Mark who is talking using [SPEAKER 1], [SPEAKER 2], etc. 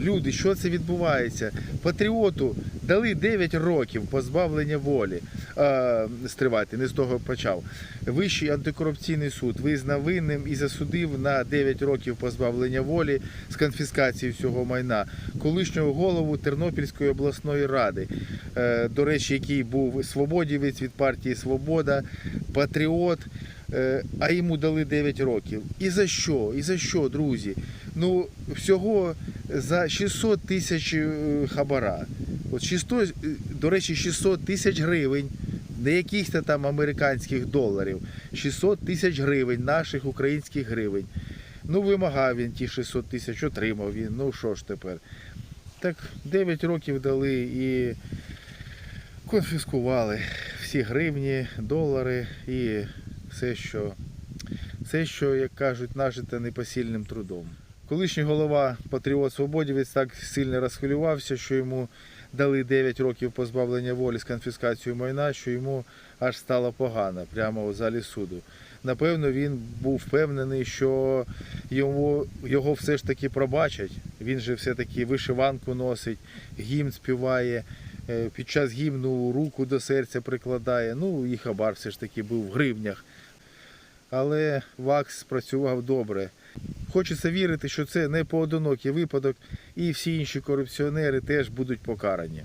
[SPEAKER 1] Люди, що це відбувається? Патріоту дали 9 років позбавлення волі. Е, стривайте, не з того почав. Вищий антикорупційний суд визнав винним і засудив на 9 років позбавлення волі з конфіскації всього майна колишнього голову Тернопільської обласної ради, е, до речі, який був свободівець від партії Свобода, патріот. Е, А йому дали 9 років. І за що? І за що, друзі? Ну, всього за 600 тисяч е, хабара. От 600, е, до речі, 600 тисяч гривень, не якихось там американських доларів. 600 тисяч гривень, наших українських гривень. Ну, вимагав він ті 600 тисяч, отримав він. Ну що ж тепер? Так 9 років дали і конфіскували всі гривні, долари і все, що, все, що як кажуть, нажите непосильним трудом. Колишній голова Патріот Свободівець так сильно розхвилювався, що йому дали 9 років позбавлення волі з конфіскацією майна, що йому аж стало погано прямо у залі суду. Напевно, він був впевнений, що його, його все ж таки пробачать. Він же все-таки вишиванку носить, гімн співає, е, під час гімну руку до серця прикладає. Ну і хабар все ж таки був в гривнях. Але ВАКС спрацював добре. Хочеться вірити, що це не поодинокий випадок, і всі інші корупціонери теж будуть покарані.